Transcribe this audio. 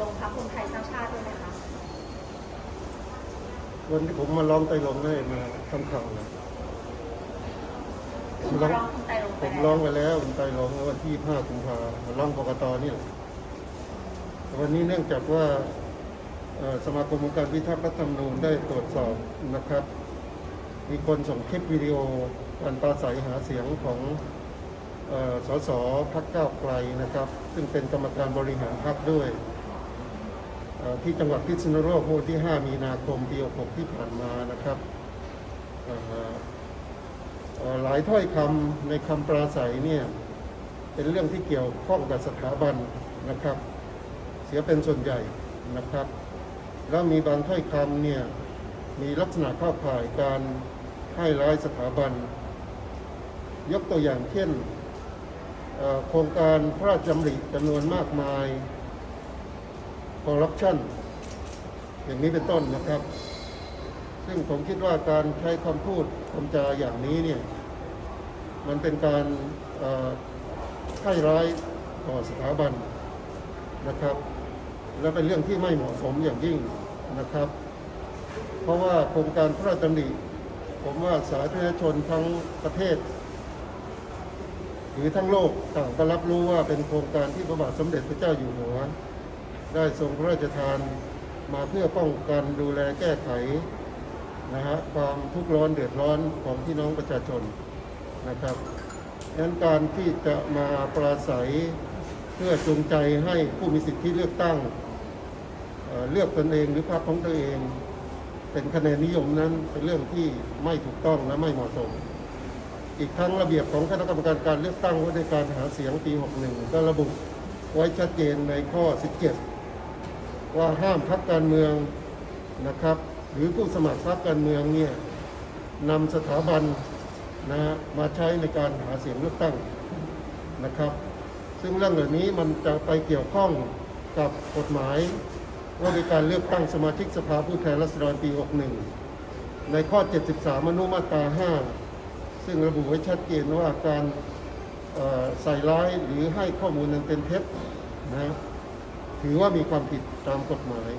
ลงพักคนไทยสร้างชาติด้วยนะคะ วันที่ผมมาร้องไต่ลงได้มาทำข่าวนะผมร้องผมร้องไปแล้วผมไต่ลงวันที่ห้ากุมพามาร้องกกตเนี่ยวันนี้เนื่องจากว่าสมาคมองค์การพิทักษ์รัฐธรรมนูญได้ตรวจสอบนะครับ มีคนส่งคลิปวิดีโอการปราศัยหาเสียงของสสพักเก้าไกลนะครับ ซึ่งเป็นกรรมการบริหารพักด้วย ที่จังหวัดพิษณุโลกเมื่อวันที่ 5 มีนาคมปี 66 ที่ผ่านมานะครับหลายถ้อยคำในคำปราศัยเนี่ยเป็นเรื่องที่เกี่ยวข้องกับสถาบันนะครับ เสียเป็นส่วนใหญ่นะครับ แล้วมีบางถ้อยคำเนี่ยมีลักษณะเข้าข่ายการให้ร้ายสถาบัน ยกตัวอย่างเช่นโครงการพระราชดำริจำนวนมากมาย คอร์รัปชันอย่างนี้เป็นต้นนะครับ ซึ่งผมคิดว่าการใช้คำพูดคำจาอย่างนี้เนี่ยมันเป็นการให้ร้ายต่อสถาบันนะครับ และเป็นเรื่องที่ไม่เหมาะสมอย่างยิ่งนะครับ เพราะว่าโครงการพระราชดำริผมว่าสาธารณชนทั้งประเทศ หรือทั้งโลกต่างก็รับรู้ว่าเป็นโครงการที่พระบาทสมเด็จพระเจ้าอยู่หัว ได้ทรงพระราชทานมาเพื่อป้องกันดูแลแก้ไขนะฮะความทุกข์ร้อนเดือดร้อนของพี่น้องประชาชนนะครับดังนั้นการที่จะมาปราศัยเพื่อจูงใจให้ผู้มีสิทธิเลือกตั้งเเลือกตนเองหรือพรรคของตัวเอง เป็นคะแนนนิยมนั้นเป็นเรื่องที่ไม่ถูกต้องและไม่เหมาะสม อีกทั้งระเบียบของคณะกรรมการการเลือกตั้งว่าในการหาเสียงปี 61 ก็ระบุไว้ชัดเจนในข้อ 17 ว่าห้ามพักการเมืองนะครับ หรือผู้สมัครพรรคการเมืองเนี่ยนำสถาบันนะมาใช้ในการหาเสียงเลือกตั้งนะครับ ซึ่งเรื่องเหล่านี้มันจะไปเกี่ยวข้องกับกฎหมายว่าในการเลือกตั้งสมาชิกสภาผู้แทนราษฎรปี 61 ในข้อ 73 อนุมาตรา 5 ซึ่งระบุไว้ชัดเจนว่าการใส่ร้ายหรือให้ข้อมูลนั้นเป็นเท็จนะ ถือว่ามีความผิดตามกฎหมาย